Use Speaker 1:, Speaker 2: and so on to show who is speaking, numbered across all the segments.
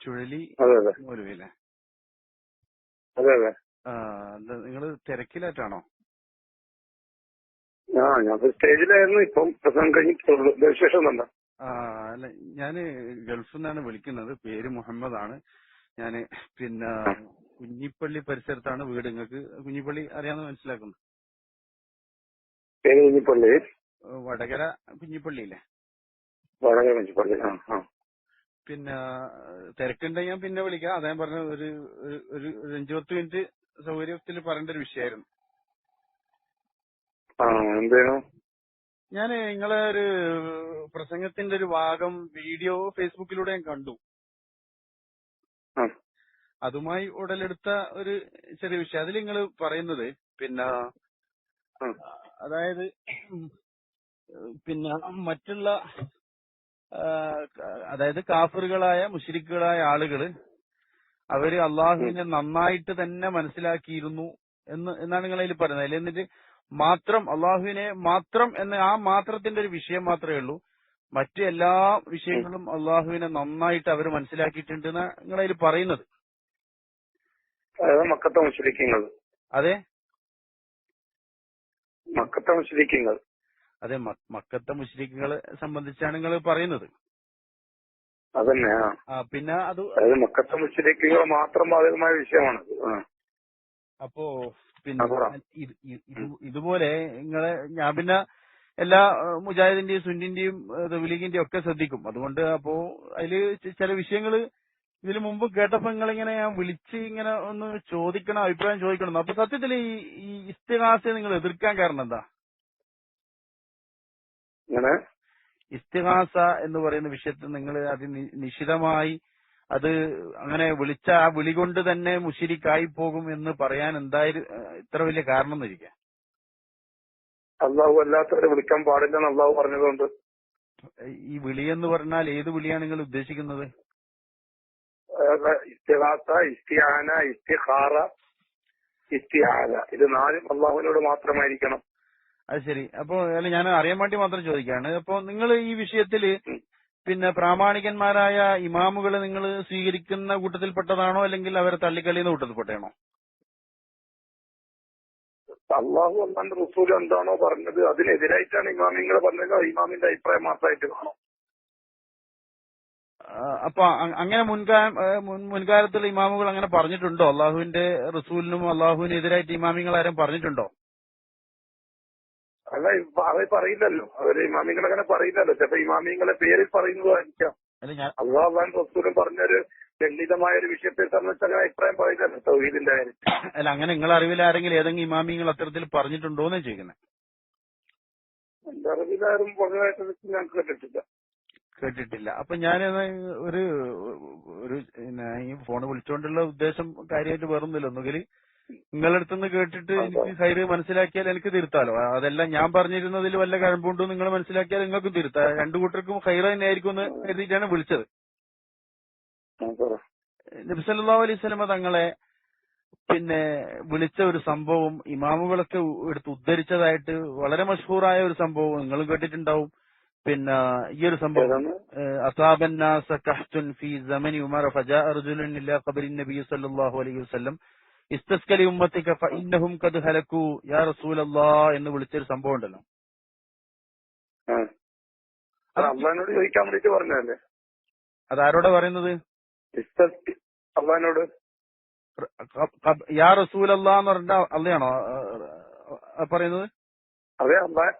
Speaker 1: ചുഴലി മൗലവിയല്ലേ
Speaker 2: അതെ. അതെ
Speaker 1: നിങ്ങൾ തിരക്കിലായിട്ടാണോ?
Speaker 2: ആ ഞാൻ സ്റ്റേജിലായിരുന്നു. ഇപ്പം പ്രസംഗം കഴിഞ്ഞിട്ടുള്ളൂ
Speaker 1: അല്ല ഞാൻ ഗൾഫിൽ നിന്നാണ് വിളിക്കുന്നത്. പേര് മുഹമ്മദ് ആണ് ഞാൻ പിന്നെ കുഞ്ഞിപ്പള്ളി പരിസരത്താണ് വീട്. നിങ്ങൾക്ക് കുഞ്ഞിപ്പള്ളി അറിയാമെന്ന് മനസ്സിലാക്കുന്നു?
Speaker 2: കുഞ്ഞിപ്പള്ളി?
Speaker 1: വടകര കുഞ്ഞിപ്പള്ളി
Speaker 2: വടകര കുഞ്ഞിപ്പള്ളി. ആ.
Speaker 1: പിന്നെ തിരക്കുണ്ടെങ്കിൽ ഞാൻ പിന്നെ വിളിക്കാം. അതേ പറഞ്ഞ ഒരു ഒരു- ഒരു ഒരു അഞ്ചു പത്ത് മിനിറ്റ് സൗകര്യത്തിൽ പറയേണ്ട ഒരു വിഷയമായിരുന്നു.
Speaker 2: ആ എന്തേനു
Speaker 1: ഞാൻ നിങ്ങളെ ഒരു പ്രസംഗത്തിന്റെ ഒരു ഭാഗം വീഡിയോ ഫേസ്ബുക്കിലൂടെ ഞാൻ കണ്ടു.
Speaker 2: ആ.
Speaker 1: അതുമായി ഉടലെടുത്ത ഒരു ചെറിയ വിഷയം. അതിൽ നിങ്ങൾ പറയുന്നത് പിന്നെ അതായത് പിന്നെ മറ്റുള്ള അതായത് കാഫറുകളായ മുഷിരിക്കുകളായ ആളുകൾ അവർ അള്ളാഹുവിനെ നന്നായിട്ട് തന്നെ മനസ്സിലാക്കിയിരുന്നു എന്ന് എന്നാണ് നിങ്ങൾ അതിൽ പറയുന്നത്. അതിൽ എന്നിട്ട് മാത്രം അള്ളാഹുവിനെ മാത്രം എന്ന ആ മാത്രത്തിന്റെ ഒരു വിഷയം മാത്രമേ ഉള്ളൂ. മറ്റു എല്ലാ വിഷയങ്ങളും അള്ളാഹുവിനെ നന്നായിട്ട് അവർ മനസ്സിലാക്കിയിട്ടുണ്ട് എന്നാണ് നിങ്ങൾ അതിൽ പറയുന്നത്
Speaker 2: മക്കത്തെ
Speaker 1: അതെ?
Speaker 2: മക്കത്തെ മുസ്ലിക്കങ്ങൾ
Speaker 1: അതെ മക്കത്തെ മുസ്ലിക്കുകളെ സംബന്ധിച്ചാണ് നിങ്ങൾ പറയുന്നത്.
Speaker 2: അതന്നെ
Speaker 1: പിന്നെ അത്
Speaker 2: അതായത് മക്കത്തെ മുസ്ലിക്കങ്ങൾ മാത്രം ബാധകമായ വിഷയമാണ്.
Speaker 1: അപ്പോ പിന്നെ ഇത് ഇത് ഇത് ഇതുപോലെ നിങ്ങളെ ഞാൻ പിന്നെ എല്ലാ മുജാഹിദിന്റെയും സുന്നിന്റെയും റിവിലീഗിന്റെയും ഒക്കെ ശ്രദ്ധിക്കും. അതുകൊണ്ട് അപ്പോ അതിൽ ചില വിഷയങ്ങൾ ഇതിന് മുമ്പ് കേട്ടപ്പോ നിങ്ങളിങ്ങനെ ഞാൻ വിളിച്ച് ഇങ്ങനെ ഒന്ന് ചോദിക്കണം അഭിപ്രായം ചോദിക്കണം. അപ്പൊ സത്യത്തിൽ ഈ ഇസ്തിഹാസെ നിങ്ങൾ എതിർക്കാൻ കാരണം എന്താ?
Speaker 2: ഇങ്ങനെ?
Speaker 1: ഇസ്തിഹാസ എന്ന് പറയുന്ന വിഷയത്തിൽ നിങ്ങൾ അത് നിശിതമായി അത് അങ്ങനെ വിളിച്ച ആ വിളി കൊണ്ട് തന്നെ മുഷിരിക്കായി പോകും എന്ന് പറയാൻ എന്തായാലും ഇത്ര വലിയ കാരണം എന്നിരിക്കാം
Speaker 2: അള്ളാഹു അല്ലാത്തവരെ വിളിക്കാൻ പാടില്ലെന്ന് അള്ളാഹു പറഞ്ഞതുകൊണ്ട്.
Speaker 1: ഈ വിളി എന്ന് പറഞ്ഞാൽ ഏത് വിളിയാണ് നിങ്ങൾ ഉദ്ദേശിക്കുന്നത്?
Speaker 2: ഇസ്തിഹാസ ഇസ്തിഹാന ഇസ്തിഹാറ ഇസ്തിഹാല ഇത് നാലും അള്ളാഹുവിനോട് മാത്രമായിരിക്കണം.
Speaker 1: അത് ശരി. അപ്പൊ അല്ല ഞാൻ അറിയാൻ വേണ്ടി മാത്രം ചോദിക്കാണ് അപ്പൊ നിങ്ങൾ ഈ വിഷയത്തിൽ പിന്നെ പ്രാമാണികന്മാരായ ഇമാമുകളെ നിങ്ങൾ സ്വീകരിക്കുന്ന കൂട്ടത്തിൽപ്പെട്ടതാണോ അല്ലെങ്കിൽ അവരെ തള്ളിക്കളിയുന്ന കൂട്ടത്തിൽപ്പെട്ടാണോ
Speaker 2: അള്ളാഹു അള്ളാന്റെ റസൂൽ എന്താണോ പറഞ്ഞത് അതിനെതിരായിട്ടാണ് ഇമാമിങ്ങൾ പറഞ്ഞത്. ഇമാമിന്റെ അഭിപ്രായം മാത്രമായിട്ട് കാണും.
Speaker 1: അപ്പൊ അങ്ങനെ മുൻകാലത്തുള്ള ഇമാമുകൾ അങ്ങനെ പറഞ്ഞിട്ടുണ്ടോ? അള്ളാഹുവിന്റെ റസൂലിനും അള്ളാഹുവിനെതിരായിട്ട് ഇമാമിങ്ങൾ ആരും പറഞ്ഞിട്ടുണ്ടോ?
Speaker 2: അല്ല അവർ പറയില്ലല്ലോ. അവർ ഇമാമിങ്ങൾ അങ്ങനെ പറയില്ലല്ലോ. ചിലപ്പോ ഇമാമിങ്ങളെ പേരിൽ പറയുന്നതായിരിക്കാം. അള്ളാഹ് അള്ളാൻ റസൂലും പറഞ്ഞൊരു ലളിതമായ ഒരു വിഷയത്തെ സംബന്ധിച്ച് അങ്ങനെ അഭിപ്രായം പറയില്ലല്ലോ സൗഹീദിന്റെ കാര്യം
Speaker 1: അല്ല അങ്ങനെ നിങ്ങളെ അറിവിൽ ആരെങ്കിലും ഏതെങ്കിലും ഇമാമിങ്ങൾ അത്തരത്തിൽ പറഞ്ഞിട്ടുണ്ടോ എന്ന് ചോദിക്കുന്നത്
Speaker 2: എന്റെ അറിവിലാരും പറഞ്ഞതായിട്ട് ഞാൻ കേട്ടിട്ടില്ല.
Speaker 1: കേട്ടിട്ടില്ല. അപ്പൊ ഞാൻ ഒരു ഒരു പിന്നെ ഈ ഫോൺ വിളിച്ചുകൊണ്ടുള്ള ഉദ്ദേശം കാര്യമായിട്ട് വേറൊന്നുമില്ല. ഒന്നുകിൽ നിങ്ങളടുത്ത് കേട്ടിട്ട് എനിക്ക് ഹൈറ് മനസ്സിലാക്കിയാൽ എനിക്ക് തിരുത്താലോ? അതെല്ലാം ഞാൻ പറഞ്ഞിരുന്നതിൽ വല്ല കഴമ്പുണ്ടോ നിങ്ങൾ മനസ്സിലാക്കിയാൽ നിങ്ങൾക്കും തിരുത്താം. രണ്ടു കൂട്ടർക്കും ഹൈറ തന്നെ ആയിരിക്കും എന്ന് കരുതിയിട്ടാണ് വിളിച്ചത്. നബിസല്ലാ അലൈഹി സ്വലമ തങ്ങളെ പിന്നെ വിളിച്ച ഒരു സംഭവം ഇമാമുകളൊക്കെ എടുത്ത് ഉദ്ധരിച്ചതായിട്ട് വളരെ മഷൂറായ ഒരു സംഭവം നിങ്ങളും കേട്ടിട്ടുണ്ടാവും. പിന്നെ ഈ ഒരു സംഭവം അസാബന്നാസ ഫി ഫീ സമനി ഉമർ ഫജാ അർജുലുൻ ഖബരി ഖബറിൻ നബി സല്ലല്ലാഹു അലൈഹി വസല്ലം ഇസ്തസ്കലി ഉമ്മത്തിക്ക ഇന്നഹും കത് ഹലക്കു യാ റസൂലല്ലാ എന്ന് വിളിച്ചൊരു സംഭവം ഉണ്ടല്ലോ.
Speaker 2: അള്ളഹാനോട് ചോദിക്കാൻ വേണ്ടിട്ട് പറഞ്ഞതല്ലേ?
Speaker 1: അതാരോടെ പറയുന്നത്?
Speaker 2: അള്ളഹാനോട്.
Speaker 1: യാ റസൂലല്ലാ എന്ന് പറഞ്ഞ അള്ളയാണോ? പറയുന്നത്?
Speaker 2: അതെ അള്ളാഹ്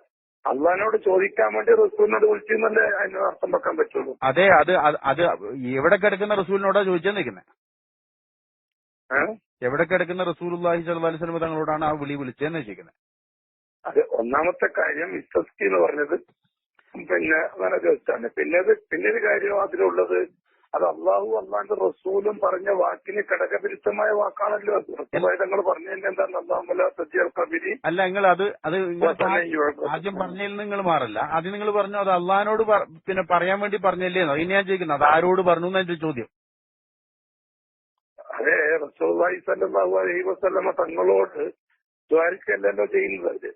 Speaker 2: അള്ളഹാനോട് ചോദിക്കാൻ വേണ്ടി റസൂലിനോട് വിളിച്ചിരുന്നല്ലേ അതിന് അർത്ഥം വെക്കാൻ പറ്റുള്ളൂ?
Speaker 1: അതെ അത് അത് എവിടെ കിടക്കുന്ന റസൂലിനോടാ ചോദിച്ചാൽ
Speaker 2: നിൽക്കുന്നേ
Speaker 1: എവിടെ കിടക്കുന്ന റസൂൽ അള്ളാഹി സ്വല്ലല്ലാഹി അലൈഹി വസല്ലം തങ്ങളോടാണ് ആ വിളി വിളിച്ചതെന്ന് ചോദിക്കുന്നത്
Speaker 2: അത് ഒന്നാമത്തെ കാര്യം വിശ്വസ്തി എന്ന് പറഞ്ഞത് പിന്നെ അങ്ങനെ ചോദിച്ചാണ്. പിന്നെ അത് പിന്നെ ഒരു കാര്യം അതിലുള്ളത് അത് അള്ളാഹു അള്ളാന്റെ റസൂലും പറഞ്ഞ വാക്കിന് ഘടകവിരുദ്ധമായ വാക്കാണല്ലോ അത്. തങ്ങൾ പറഞ്ഞതിന്റെ എന്താണ് അള്ളാഹുലി
Speaker 1: അല്ല നിങ്ങൾ അത് അത് ആദ്യം പറഞ്ഞതിൽ നിങ്ങൾ മാറില്ല. ആദ്യം നിങ്ങൾ പറഞ്ഞു അത് അള്ളഹാനോട് പിന്നെ പറയാൻ വേണ്ടി പറഞ്ഞല്ലേ ഇനി ഞാൻ ചോദിക്കുന്നത് അത് ആരോട് പറഞ്ഞു എന്നാ ചോദ്യം?
Speaker 2: അതെ റസൂലായി സല്ലല്ലാഹു അലൈഹി വസ്ലമ തങ്ങളോട് ദ്വാരിക്കല്ലല്ലോ ചെയ്യുന്നത്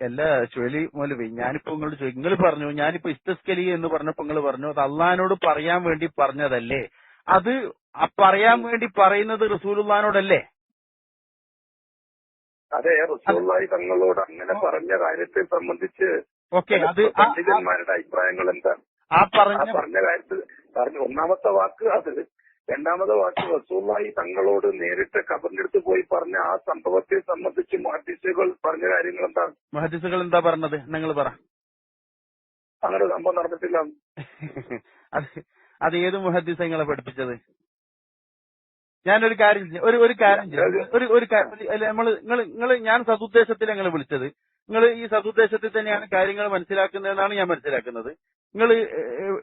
Speaker 1: അല്ല ചുഴലി മൗലവി ഞാനിപ്പോ നിങ്ങളോട് നിങ്ങൾ പറഞ്ഞു ഞാനിപ്പോ ഇസ്തസ്കലി എന്ന് പറഞ്ഞപ്പോ നിങ്ങൾ പറഞ്ഞു അത് അള്ളഹാനോട് പറയാൻ വേണ്ടി പറഞ്ഞതല്ലേ? അത് ആ പറയാൻ വേണ്ടി പറയുന്നത് റസൂലുള്ളഹാനോടല്ലേ?
Speaker 2: അതെ റസൂള്ളി തങ്ങളോട് അങ്ങനെ പറഞ്ഞ കാര്യത്തെ സംബന്ധിച്ച്
Speaker 1: ഓക്കെ അത്
Speaker 2: പണ്ഡിതന്മാരുടെ അഭിപ്രായങ്ങൾ എന്താണ്?
Speaker 1: ആ
Speaker 2: ആ
Speaker 1: പറഞ്ഞ
Speaker 2: പറഞ്ഞ കാര്യത്തിൽ പറഞ്ഞ ഒന്നാമത്തെ വാക്ക് അത്. രണ്ടാമത്തെ വാക്ക് റസൂള്ളി തങ്ങളോട് നേരിട്ട് കബറിന്റെ അടുത്ത് പോയി പറഞ്ഞ ആ സംഭവത്തെ സംബന്ധിച്ച് മഹദീസുകൾ പറഞ്ഞ കാര്യങ്ങൾ എന്താണ്
Speaker 1: മഹദിസുകൾ എന്താ പറഞ്ഞത്? നിങ്ങൾ പറ.
Speaker 2: അങ്ങനെ സംഭവം നടന്നിട്ടില്ല.
Speaker 1: അത് ഏത് മുഹദ്ദിസ നിങ്ങളെ പഠിപ്പിച്ചത്? ഞാനൊരു കാര്യം ഒരു ഒരു കാര്യം ഒരു ഒരു നമ്മൾ നിങ്ങൾ നിങ്ങൾ ഞാൻ സതുദ്ദേശത്തിൽ നിങ്ങൾ വിളിച്ചത്. നിങ്ങൾ ഈ സതുദ്ദേശത്തിൽ തന്നെയാണ് കാര്യങ്ങൾ മനസ്സിലാക്കുന്നതെന്നാണ് ഞാൻ മനസ്സിലാക്കുന്നത്. നിങ്ങൾ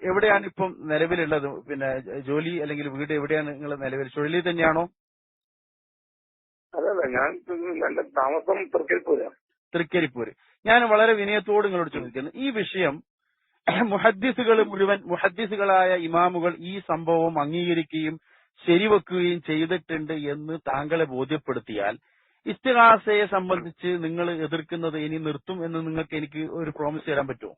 Speaker 1: എവിടെയാണ് ഇപ്പം നിലവിലുള്ളത്? പിന്നെ ജോലി അല്ലെങ്കിൽ വീട് എവിടെയാണ് നിങ്ങൾ നിലവിൽ? ചുഴലി തന്നെയാണോ?
Speaker 2: അതെ അതെ ഞാൻ എന്റെ താമസം തൃക്കരിപ്പൂര
Speaker 1: തൃക്കരിപ്പൂര്. ഞാൻ വളരെ വിനയത്തോട് നിങ്ങളോട് ചോദിക്കുന്നു. ഈ വിഷയം മുഹദ്ദിസുകൾ മുഴുവൻ മുഹദ്ദിസുകളായ ഇമാമുകൾ ഈ സംഭവം അംഗീകരിക്കുകയും ശരിവെക്കുകയും ചെയ്തിട്ടുണ്ട് എന്ന് താങ്കളെ ബോധ്യപ്പെടുത്തിയാൽ ഇസ്തിഹാസയെ സംബന്ധിച്ച് നിങ്ങൾ എതിർക്കുന്നത് ഇനി നിർത്തും എന്ന് നിങ്ങൾക്ക് എനിക്ക് ഒരു പ്രോമിസ് തരാൻ പറ്റുമോ?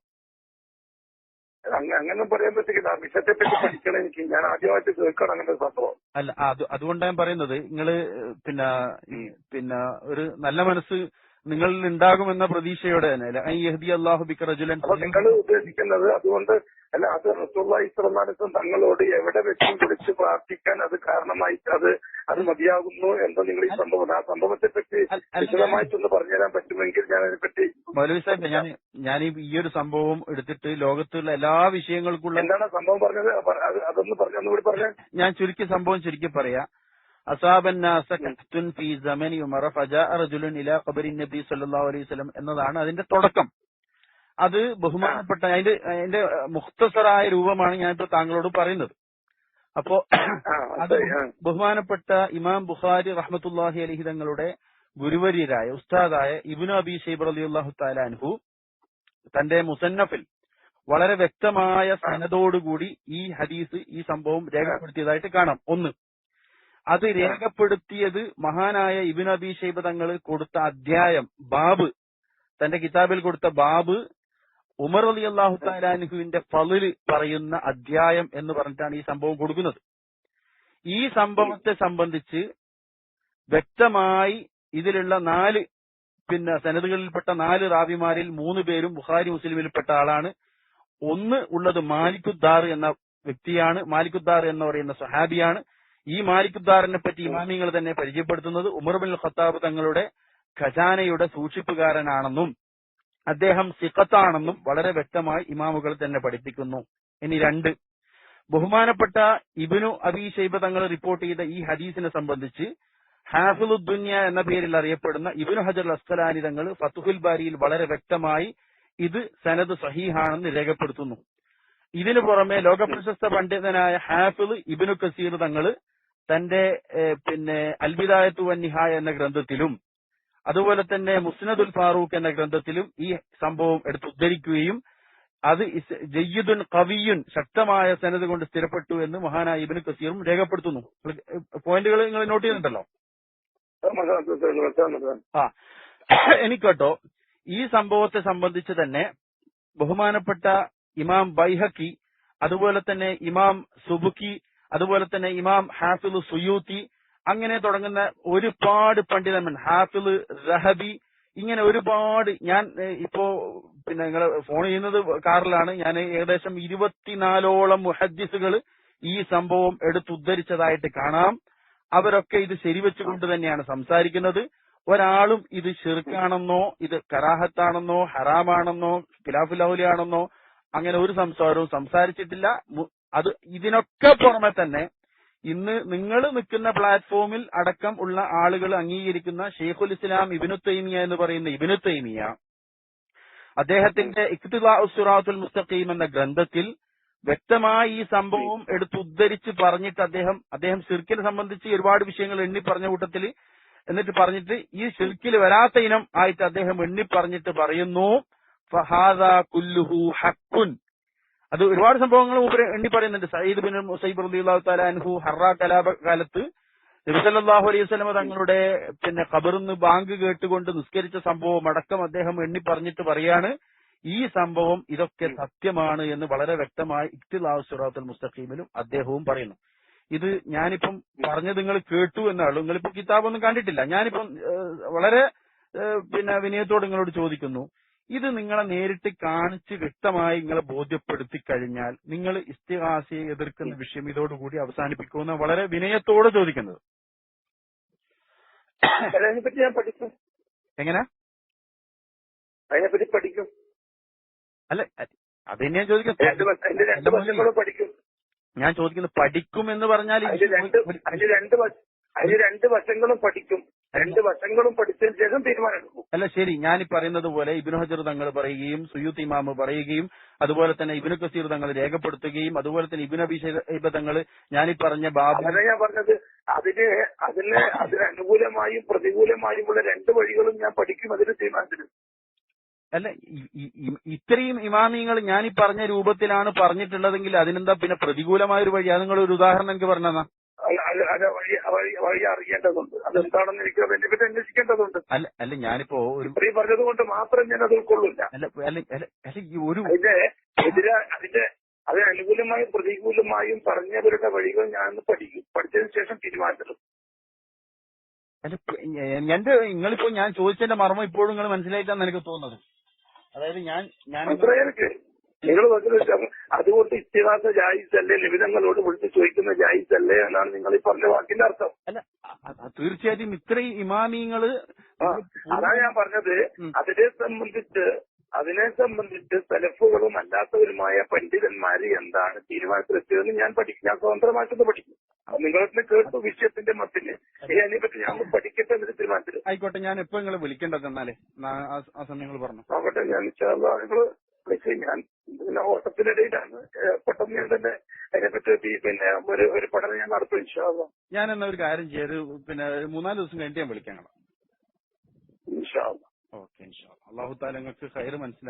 Speaker 2: അങ്ങ- അങ്ങനെ പറയാൻ പറ്റില്ല. വിഷയത്തെ പറ്റി പഠിക്കണം എനിക്ക്. ഞാൻ ആദ്യമായിട്ട് കേൾക്കണം അങ്ങനെ സംഭവം.
Speaker 1: അല്ല അത് അതുകൊണ്ടാണ് ഞാൻ പറയുന്നത്. നിങ്ങൾ പിന്നെ പിന്നെ ഒരു നല്ല മനസ്സ് നിങ്ങളിൽ ഉണ്ടാകുമെന്ന പ്രതീക്ഷയോടെ തന്നെ യഹ്ദി അല്ലാഹു ബിക റജുലൻ
Speaker 2: അപ്പൊ നിങ്ങൾ ഉദ്ദേശിക്കുന്നത് അതുകൊണ്ട് അല്ല അത് റസൂള്ളി ഇസ്ലാമിസം തങ്ങളോട് എവിടെ വെച്ചും വിളിച്ച് പ്രാർത്ഥിക്കാൻ അത് കാരണമായി അത് അത് മതിയാകുന്നു എന്ന് നിങ്ങൾ ഈ സംഭവം ആ സംഭവത്തെ പറ്റി
Speaker 1: വിശദമായിട്ടൊന്ന് പറഞ്ഞു
Speaker 2: വിശദമായിട്ടൊന്ന് പറഞ്ഞുതരാൻ പറ്റുമെങ്കിൽ ഞാൻ അതിനെപ്പറ്റി
Speaker 1: മൗലവി സാഹിബ് ഞാൻ ഞാൻ ഈ ഒരു സംഭവം എടുത്തിട്ട് ലോകത്തുള്ള എല്ലാ വിഷയങ്ങൾക്കുള്ള
Speaker 2: എന്താണ് സംഭവം പറഞ്ഞത്? അതൊന്ന് പറഞ്ഞു ഒന്നുകൂടി പറഞ്ഞേ.
Speaker 1: ഞാൻ ചുരുക്കി സംഭവം ചുരുക്കി പറയാ. ഖബരി നബി വസല്ലം എന്നതാണ് അതിന്റെ തുടക്കം. അത് ബഹുമാനപ്പെട്ട അതിന്റെ അതിന്റെ മുഖ്തസറായ രൂപമാണ് ഞാനിപ്പോ താങ്കളോട് പറയുന്നത്. അപ്പോ അത് ബഹുമാനപ്പെട്ട ഇമാം ബുഖാരി റഹ്മത്തുല്ലാഹി അലഹി തങ്ങളുടെ ഗുരുവര്യരായ ഉസ്താദായ ഇബ്നു അബി ഷൈബ് അലി അള്ളാഹു താലാൻഹു തന്റെ മുസന്നഫിൽ വളരെ വ്യക്തമായ സനതോടുകൂടി ഈ ഹദീസ് ഈ സംഭവം രേഖപ്പെടുത്തിയതായിട്ട് കാണാം. ഒന്ന് അത് രേഖപ്പെടുത്തിയത് മഹാനായ ഇബിൻ അബി ഷൈബ തങ്ങൾ കൊടുത്ത അധ്യായം ബാബ്. തന്റെ കിതാബിൽ കൊടുത്ത ബാബ്. ഉമർ അലി അള്ളാഹു താലാൻഹുവിന്റെ ഫലിൽ പറയുന്ന അധ്യായം എന്ന് പറഞ്ഞിട്ടാണ് ഈ സംഭവം കൊടുക്കുന്നത്. ഈ സംഭവത്തെ സംബന്ധിച്ച് വ്യക്തമായി ഇതിലുള്ള നാല് പിന്നെ സനദുകളിൽപ്പെട്ട നാല് റാവിമാരിൽ മൂന്ന് പേരും ബുഖാരി മുസ്ലിമിൽപ്പെട്ട ആളാണ്. ഒന്ന് ഉള്ളത് മാലിക്കുദ്ദാർ എന്ന വ്യക്തിയാണ്. മാലിക്കുദ്ദാർ എന്ന് പറയുന്ന സഹാബിയാണ് ഈ മാലിക്കുദ്ദാറിനെ പറ്റി ഇമാമിങ്ങൾ തന്നെ പരിചയപ്പെടുത്തുന്നത് ഉമർ ബിൻ ഖത്താബ് തങ്ങളുടെ ഖജാനയുടെ സൂക്ഷിപ്പുകാരനാണെന്നും അദ്ദേഹം സിഖത്താണെന്നും വളരെ വ്യക്തമായി ഇമാമുകൾ തന്നെ പഠിപ്പിക്കുന്നു. ഇനി രണ്ട്. ബഹുമാനപ്പെട്ട ഇബിനു അബി ഷൈബ തങ്ങൾ റിപ്പോർട്ട് ചെയ്ത ഈ ഹദീസിനെ സംബന്ധിച്ച് ഹാഫിലുദ്ദുന്യ എന്ന പേരിൽ അറിയപ്പെടുന്ന ഇബിനു ഹജർ അസ്കലാനി തങ്ങൾ ഫത്തുഹുൽ ബാരിയിൽ വളരെ വ്യക്തമായി ഇത് സനദ് സഹീഹാണെന്ന് രേഖപ്പെടുത്തുന്നു. ഇതിനു പുറമെ ലോകപ്രശസ്ത പണ്ഡിതനായ ഹാഫിൽ ഇബിനു കസീർ തങ്ങൾ തന്റെ പിന്നെ അൽബിദായത്തു വന്നിഹായ എന്ന ഗ്രന്ഥത്തിലും അതുപോലെ തന്നെ മുസ്നദുൽ ഫാറൂഖ് എന്ന ഗ്രന്ഥത്തിലും ഈ സംഭവം എടുത്ത് ഉദ്ധരിക്കുകയും അത് ജയ്യുദുൻ ജയ്യിദുൻ കവിയുൻ ശക്തമായ സനത് കൊണ്ട് സ്ഥിരപ്പെട്ടു എന്ന് മഹാനായ ഇബിന് കസീറും രേഖപ്പെടുത്തുന്നു. പോയിന്റുകൾ നിങ്ങൾ നോട്ട് ചെയ്യുന്നുണ്ടല്ലോ? ആ. എനിക്കട്ടോ ഈ സംഭവത്തെ സംബന്ധിച്ച് തന്നെ ബഹുമാനപ്പെട്ട ഇമാം ബൈഹക്കി അതുപോലെ തന്നെ ഇമാം സുബുക്കി അതുപോലെ തന്നെ ഇമാം ഹാഫിൽ സുയൂത്തി അങ്ങനെ തുടങ്ങുന്ന ഒരുപാട് പണ്ഡിതന്മാർ ഹാഫിൽ റഹബി ഇങ്ങനെ ഒരുപാട് ഞാൻ ഇപ്പോ പിന്നെ നിങ്ങൾ ഫോൺ ചെയ്യുന്നത് കാറിലാണ്. ഞാൻ ഏകദേശം ഇരുപത്തിനാലോളം മുഹദ്ദിസുകൾ ഈ സംഭവം എടുത്തുദ്ധരിച്ചതായിട്ട് കാണാം. അവരൊക്കെ ഇത് ശരിവെച്ചുകൊണ്ട് തന്നെയാണ് സംസാരിക്കുന്നത്. ഒരാളും ഇത് ഷിർക്കാണെന്നോ ഇത് കറാഹത്താണെന്നോ ഹറാമാണെന്നോ ഖിലാഫുലൌലിയാണെന്നോ അങ്ങനെ ഒരു സംസാരവും സംസാരിച്ചിട്ടില്ല. അത് ഇതിനൊക്കെ പുറമെ തന്നെ ഇന്ന് നിങ്ങൾ നിൽക്കുന്ന പ്ലാറ്റ്ഫോമിൽ അടക്കം ഉള്ള ആളുകൾ അംഗീകരിക്കുന്ന ഷെയ്ഖുൽ ഇസ്ലാം ഇബിനു തൈമിയ എന്ന് പറയുന്ന ഇബിനു തൈമിയ അദ്ദേഹത്തിന്റെ ഇഖ്തിലാഉസുറാത്തുൽ മുസ്തഖീം എന്ന ഗ്രന്ഥത്തിൽ വ്യക്തമായി ഈ സംഭവം എടുത്തുദ്ധരിച്ച് പറഞ്ഞിട്ട് അദ്ദേഹം അദ്ദേഹം ഷിർക്കിനെ സംബന്ധിച്ച് ഒരുപാട് വിഷയങ്ങൾ എണ്ണി പറഞ്ഞ കൂട്ടത്തിൽ എന്നിട്ട് പറഞ്ഞിട്ട് ഈ ഷിർക്കിൽ വരാത്ത ഇനം ആയിട്ട് അദ്ദേഹം എണ്ണി പറഞ്ഞിട്ട് പറയുന്നു ഫഹാദ കുല്ലുഹു ഹക്കുൻ അത് ഒരുപാട് സംഭവങ്ങൾ എണ്ണി പറയുന്നുണ്ട്. സയ്യിദ് ബിൻ മുസൈബ് റളിയല്ലാഹു തആല അൻഹു ഹറ കലാപ കാലത്ത് നബി സല്ലല്ലാഹു അലൈഹി വസല്ലമ തങ്ങളുടെ പിന്നെ ഖബറിന്ന് ബാങ്ക് കേട്ടുകൊണ്ട് നിസ്കരിച്ച സംഭവം അടക്കം അദ്ദേഹം എണ്ണി പറഞ്ഞിട്ട് പറയാണ്. ഈ സംഭവം ഇതൊക്കെ സത്യമാണ് എന്ന് വളരെ വ്യക്തമായി ഇഖ്തിലാഹു സിറാത്തുൽ മുസ്തഖീമിലും അദ്ദേഹവും പറയുന്നു. ഇത് ഞാനിപ്പം പറഞ്ഞത് നിങ്ങൾ കേട്ടു എന്നാളും നിങ്ങളിപ്പോ കിതാബൊന്നും കണ്ടിട്ടില്ല. ഞാനിപ്പം വളരെ പിന്നെ വിനയത്തോട് നിങ്ങളോട് ചോദിക്കുന്നു. ഇത് നിങ്ങളെ നേരിട്ട് കാണിച്ച് വ്യക്തമായി നിങ്ങളെ ബോധ്യപ്പെടുത്തി കഴിഞ്ഞാൽ നിങ്ങൾ ഇസ്തിഹാസിയെ എതിർക്കുന്ന വിഷയം ഇതോടുകൂടി അവസാനിപ്പിക്കുമെന്ന് വളരെ വിനയത്തോടെ ചോദിക്കുന്നത്.
Speaker 2: അതിനെപ്പറ്റി ഞാൻ പഠിക്കും.
Speaker 1: എങ്ങനെ?
Speaker 2: അതിനെപ്പറ്റി പഠിക്കും.
Speaker 1: അല്ല അത് തന്നെ ഞാൻ
Speaker 2: രണ്ട്
Speaker 1: ചോദിക്കുന്നത്
Speaker 2: പഠിക്കും.
Speaker 1: ഞാൻ ചോദിക്കുന്നത് പഠിക്കും എന്ന് പറഞ്ഞാൽ
Speaker 2: അതിന് രണ്ട് വശങ്ങളും പഠിക്കും. രണ്ട് വശങ്ങളും പഠിച്ചതിന് ശേഷം തീരുമാനമെടുക്കും.
Speaker 1: അല്ല ശരി. ഞാൻ ഈ പറയുന്നത് പോലെ ഇബിനു ഹജർ തങ്ങൾ പറയുകയും സുയൂത്ത് ഇമാമ് പറയുകയും അതുപോലെ തന്നെ ഇബിനു കസീർ തങ്ങൾ രേഖപ്പെടുത്തുകയും അതുപോലെ തന്നെ ഇബിൻ അബി ഷൈബ തങ്ങൾ ഞാൻ ഈ പറഞ്ഞ ബാബു
Speaker 2: ഞാൻ പറഞ്ഞത്. അതിന് അതിന് അതിന് അനുകൂലമായും പ്രതികൂലമായുമുള്ള രണ്ട് വഴികളും ഞാൻ പഠിക്കും അതിന് തീരുമാനത്തിലും.
Speaker 1: അല്ല ഇത്രയും ഇമാമിങ്ങൾ ഞാൻ ഈ പറഞ്ഞ രൂപത്തിലാണ് പറഞ്ഞിട്ടുള്ളതെങ്കിൽ അതിനെന്താ പിന്നെ പ്രതികൂലമായ ഒരു വഴി? അത് നിങ്ങൾ ഒരു ഉദാഹരണം എനിക്ക് പറഞ്ഞതാ
Speaker 2: വഴി അറിയേണ്ടതുണ്ട്. അതെന്താണെന്ന് എനിക്ക് ബെനിഫിറ്റ് അന്വേഷിക്കേണ്ടതുണ്ട്.
Speaker 1: അല്ല അല്ല ഞാനിപ്പോ ഒരു
Speaker 2: ഇത്രയും പറഞ്ഞത് കൊണ്ട് മാത്രം ഞാൻ അത് ഉൾക്കൊള്ളില്ല. അതിന്റെ എതിരെ അതിന്റെ അതിന് അനുകൂലമായും പ്രതികൂലമായും പറഞ്ഞവരുടെ വഴികൾ ഞാൻ പഠിക്കും. പഠിച്ചതിന് ശേഷം തീരുമാനത്തിലും
Speaker 1: എ- എന്റെ നിങ്ങളിപ്പോ ഞാൻ ചോദിച്ചതിന്റെ മർമ്മം ഇപ്പോഴും നിങ്ങൾ മനസ്സിലായിട്ടാണ് എനിക്ക് തോന്നുന്നത്. അതായത് ഞാൻ ഞാൻ
Speaker 2: നിങ്ങൾ പറഞ്ഞത് അതുകൊണ്ട് ഇത്തിഹാസ ജായിസല്ലേ നിബിധങ്ങളോട് വിളിച്ച് ചോദിക്കുന്ന ജായിസല്ലേ എന്നാണ് നിങ്ങൾ ഈ പറഞ്ഞ വാക്കിന്റെ അർത്ഥം.
Speaker 1: അല്ല തീർച്ചയായിട്ടും ഇത്രയും
Speaker 2: ഇമാമിങ്ങൾ അതാണ് ഞാൻ പറഞ്ഞത്. അതിനെ സംബന്ധിച്ച് അതിനെ സംബന്ധിച്ച് സെലഫുകളും അല്ലാത്തവരുമായ പണ്ഡിതന്മാര് എന്താണ് തീരുമാനത്തിലെത്തിയതെന്ന് ഞാൻ പഠിക്കും. ഞാൻ സ്വതന്ത്രമായിട്ടൊന്ന് പഠിക്കും. നിങ്ങളെ കേട്ടു വിഷയത്തിന്റെ മത്തിന് അതിനെപ്പറ്റി ഞാൻ പഠിക്കട്ടെ എന്നൊരു തീരുമാനത്തിൽ
Speaker 1: ആയിക്കോട്ടെ ഞാൻ എപ്പോ നിങ്ങൾ വിളിക്കേണ്ടത് എന്നാലേ? ആ സമയങ്ങൾ പറഞ്ഞു.
Speaker 2: നോക്കട്ടെ ഞാൻ നിങ്ങൾ വിളിച്ച് ഞാൻ പിന്നെ ഓട്ടത്തിനിടയിലാണ് പെട്ടെന്ന് ഞാൻ തന്നെ അതിനെപ്പറ്റി പിന്നെ ഒരു ഒരു പഠനം ഞാൻ നടത്തും ഇൻഷാല്ല
Speaker 1: ഞാൻ എന്നാ ഒരു കാര്യം ചെയ്ത് പിന്നെ മൂന്നാൽ ദിവസം കഴിഞ്ഞിട്ട് ഞാൻ വിളിക്കാം
Speaker 2: ഇൻഷാല്ല
Speaker 1: ഓക്കെ അള്ളാഹു താല നിങ്ങൾക്ക് ഹൈർ മനസ്സിലാക്കി